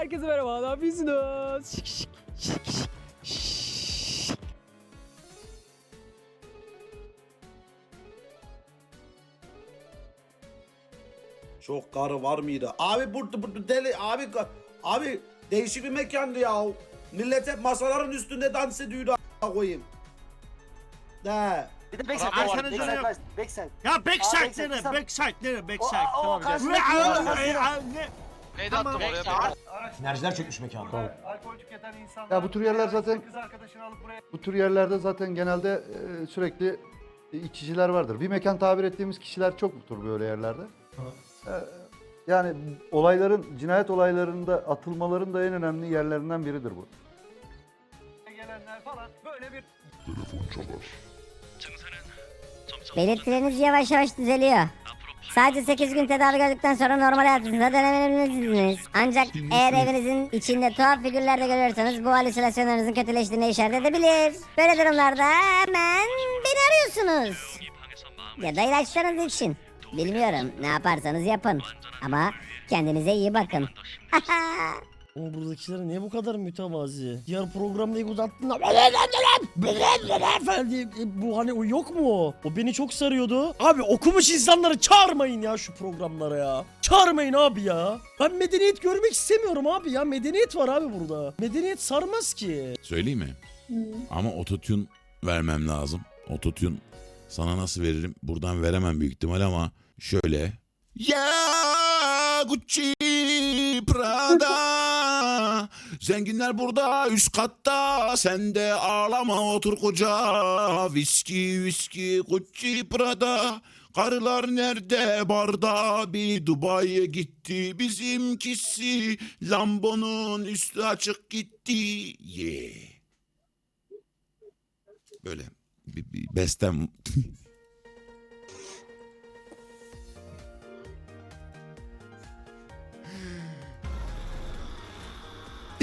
Herkese merhaba. Ne yapıyorsunuz? Şık şık şık şık. şık. Çok karı var mıydı? Abi bu, bu deli abi abi değişik bir mekandı ya. Millet hep masaların üstünde dans ediyordu a- koyayım. De. Bir de backside Abi, var. sana Backside söylüyorum. var. Backside. Ya backside backside, nere? tamam. Backside nere? O, Backside. o, o Tamam. karşıdaki ne? Neydi attım oraya beyler. Sinerjiler çökmüş mekan. Alkol tüketen insanlar. Ya bu tür yerler zaten- Kız arkadaşını alıp buraya Bu tür yerlerde zaten genelde e, sürekli e, içiciler vardır. Bir mekan tabir ettiğimiz kişiler çoktur böyle yerlerde. E, yani olayların, cinayet olaylarında atılmaların da en önemli yerlerinden biridir bu. gelenler falan böyle bir Belirtileriniz yavaş yavaş düzeliyor. Sadece 8 gün tedavi gördükten sonra normal hayatınıza dönebilirsiniz. Ancak eğer evinizin içinde tuhaf figürler de görüyorsanız bu halüsinasyonlarınızın kötüleştiğine işaret edebilir. Böyle durumlarda hemen beni arıyorsunuz. Ya da ilaçlarınız için. Bilmiyorum ne yaparsanız yapın. Ama kendinize iyi bakın. Oğlum buradakiler niye bu kadar mütevazi? Diğer programda ilk uzattığında falan diye e, bu hani o yok mu o? O beni çok sarıyordu. Abi okumuş insanları çağırmayın ya şu programlara ya. Çağırmayın abi ya. Ben medeniyet görmek istemiyorum abi ya. Medeniyet var abi burada. Medeniyet sarmaz ki. Söyleyeyim mi? Ama ototune vermem lazım. Ototune sana nasıl veririm? Buradan veremem büyük ihtimal ama şöyle. Ya Gucci Prada Zenginler burada üst katta. Sen de ağlama otur koca. Viski viski Gucci Prada. Karılar nerede? Barda bir Dubai'ye gitti. Bizimkisi Lambo'nun üstü açık gitti. Yeah. Böyle bir, bir bestem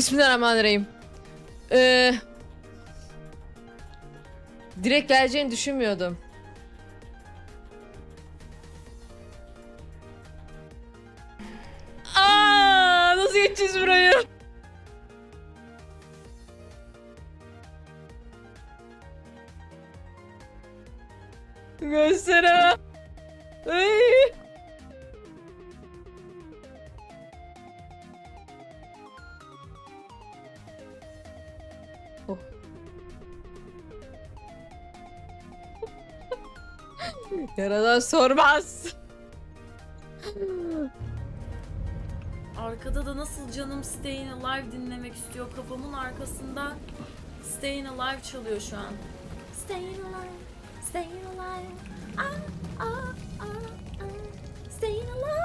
Bismillahirrahmanirrahim. Ee, direkt geleceğini düşünmüyordum. Aa, nasıl geçeceğiz burayı? Göstere. Ay. Yaradan sormaz. Arkada da nasıl canım Stayin Alive dinlemek istiyor. Kafamın arkasında Stayin Alive çalıyor şu an. Stayin Alive, Stayin Alive. Ah, ah, ah, ah. Stayin Alive.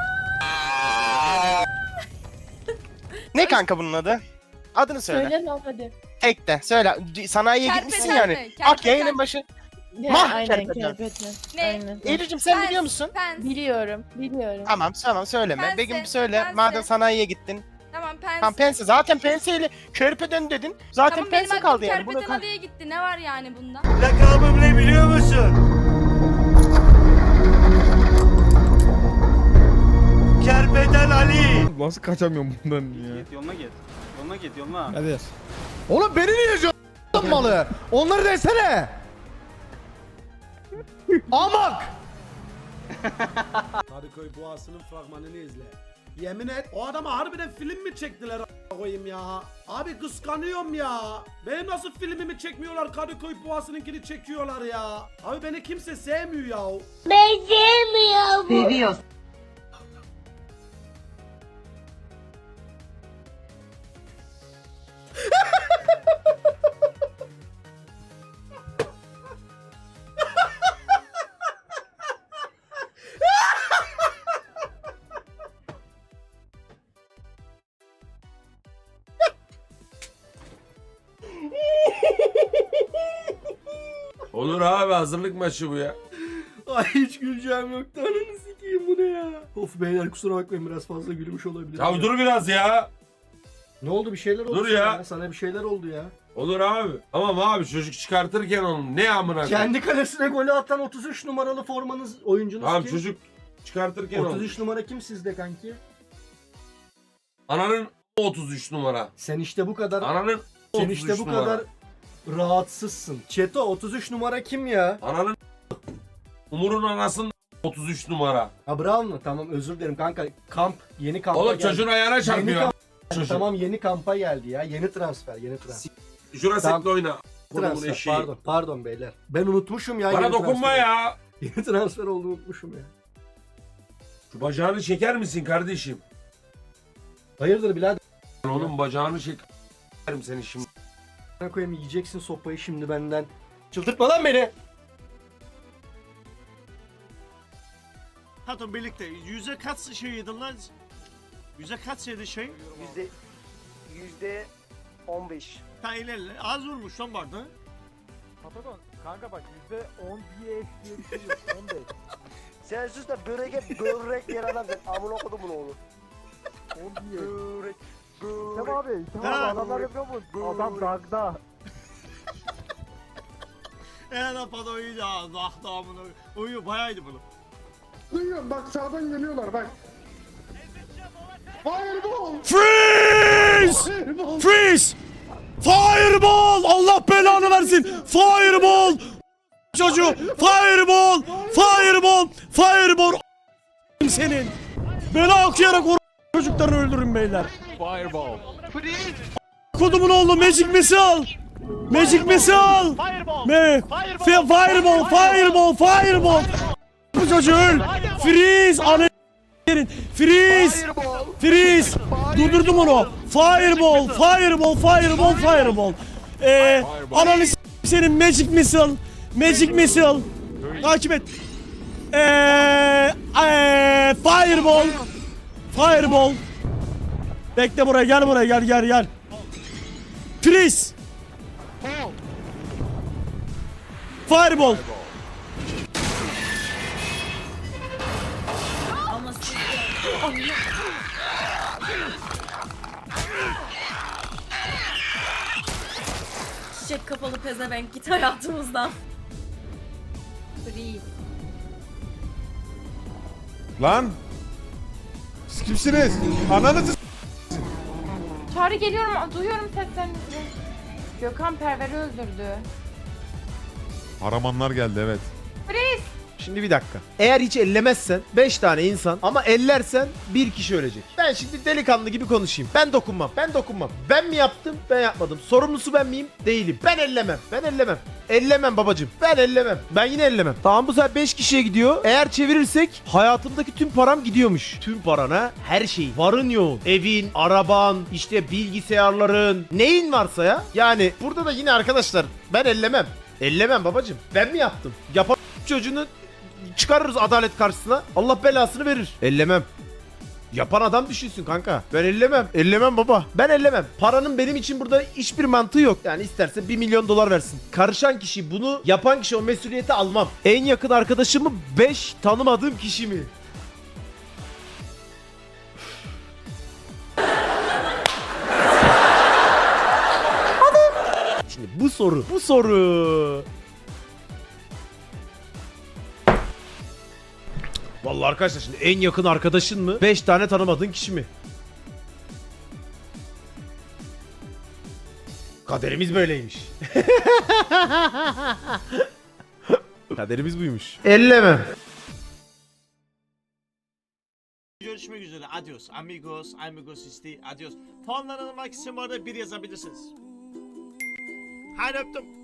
Ne kanka bunun adı? Adını söyle. Söyle lan hadi. Tek de söyle. Sanayiye gitmişsin yani. Bak yayının başı. Mah kerpeten. Ne? Eylül'cüm sen biliyor musun? Pens. Biliyorum, biliyorum. Tamam tamam söyleme. Pense, Begüm söyle. pense. Madem sanayiye gittin. Tamam Pens. Tamam pense. Zaten penseyle körpeden dedin. Zaten pense kaldı yani. Kan- Ali'ye gitti. Ne var yani bunda? lakabım ne biliyor musun? Kerpeden Ali. Nasıl kaçamıyorum bundan ya? Yoluna git. Yoluna git yoluna. Hadi. Oğlum beni niye malı? Onları desene. Amak. Kadıköy Boğası'nın fragmanını izle. Yemin et o adama harbiden film mi çektiler a- koyayım ya. Abi kıskanıyorum ya. Benim nasıl filmimi çekmiyorlar Kadıköy Boğası'nınkini çekiyorlar ya. Abi beni kimse sevmiyor ya. Olur abi hazırlık maçı bu ya. Ay hiç güleceğim yoktu ananı sikeyim bu ne ya. Of beyler kusura bakmayın biraz fazla gülmüş olabilir. Ya dur biraz ya. Ne oldu bir şeyler oldu Dur sana ya. Sana bir şeyler oldu ya. Olur abi. Ama abi çocuk çıkartırken onun ne amına koyayım? Kendi kalesine golü atan 33 numaralı formanız oyuncunuz Tamam kim? çocuk çıkartırken oldu. 33 numara kim sizde kanki? Ananın 33 numara. Sen işte bu kadar Ananın sen 33 işte bu numara. kadar rahatsızsın. Çeto 33 numara kim ya? Ananın Umur'un anasının 33 numara. Ha Brown mu? Tamam özür dilerim kanka. Kamp yeni kampa Oğlum geldi. çocuğun ayağına Yeni çarpıyor. kamp- Çocuk. Tamam yeni kampa geldi ya. Yeni transfer, yeni transfer. Jurassic'le Tamam. oyna. Transfer. eşeği. Pardon, pardon beyler. Ben unutmuşum ya. Bana yeni dokunma transferi. ya. Yeni transfer olduğunu unutmuşum ya. Şu bacağını çeker misin kardeşim? Hayırdır birader? Onun bacağını çek. Seni seni şimdi. Ben koyayım yiyeceksin sopayı şimdi benden. Çıldırtma lan beni. Hatun birlikte yüzde kaç şey yedin lan? Yüzde kaç yedi şey? Yüzde... Yüzde 15. Ta ilerle. Az vurmuş lan bardağı. Patagon kanka bak %10 diye diye bir şey yok. 15. Sen sus da börek börek yer adamsın. Amına kodumun oğlu. 10 diye. Börek. Tamam abi. Tamam Ha. adamlar yapıyor mu? Adam dagda. Eğer apa da uyuyor. Ah da amına. Uyuyor bayağıydı bunu. Duyuyorum bak sağdan geliyorlar bak. Fireball! Freeze! Freeze! Fireball! Allah belanı versin! Fireball! Çocuğu! Fireball! Fireball! Fireball! senin! Bela okuyarak o çocuklarını öldürün beyler. Fireball. Kodumun oğlu Magic Missile! Magic Missile! Fireball! Me Fireball! Fireball! Fireball! Bu çocuğu öl! Freeze! Anı yerin! Freeze! Freeze! Durdurdum onu! Fireball! Fireball! Fireball! Fireball! Eee ananı senin Magic Missile! Magic Missile! Takip et! Eee eee Fireball! Fireball! Bekle buraya gel buraya gel gel gel. Freeze! Fireball! Çiçek kapalı pezevenk git hayatımızdan. Free. Lan! Siz kimsiniz? Ananızı Çağrı geliyorum, duyuyorum seslerinizi. Gökhan Perver'i öldürdü. Aramanlar geldi evet. Freeze! Şimdi bir dakika. Eğer hiç ellemezsen 5 tane insan ama ellersen bir kişi ölecek. Ben şimdi delikanlı gibi konuşayım. Ben dokunmam. Ben dokunmam. Ben mi yaptım? Ben yapmadım. Sorumlusu ben miyim? Değilim. Ben ellemem. Ben ellemem. Ellemem babacım. Ben ellemem. Ben yine ellemem. Tamam bu sefer 5 kişiye gidiyor. Eğer çevirirsek hayatımdaki tüm param gidiyormuş. Tüm parana her şey. Varın yoğun. Evin, araban, işte bilgisayarların. Neyin varsa ya. Yani burada da yine arkadaşlar ben ellemem. Ellemem babacım. Ben mi yaptım? Yapan çocuğunu çıkarırız adalet karşısına. Allah belasını verir. Ellemem. Yapan adam düşünsün kanka. Ben ellemem. Ellemem baba. Ben ellemem. Paranın benim için burada hiçbir mantığı yok. Yani isterse 1 milyon dolar versin. Karışan kişi bunu yapan kişi o mesuliyeti almam. En yakın arkadaşımı 5 tanımadığım kişi mi? Şimdi bu soru. Bu soru. Vallahi arkadaşlar şimdi en yakın arkadaşın mı? 5 tane tanımadığın kişi mi? Kaderimiz böyleymiş. Kaderimiz buymuş. Elleme. Görüşmek üzere. Adios. Amigos, amigos isti. Adios. Puanlarını almak için bu arada bir yazabilirsiniz. Hadi öptüm.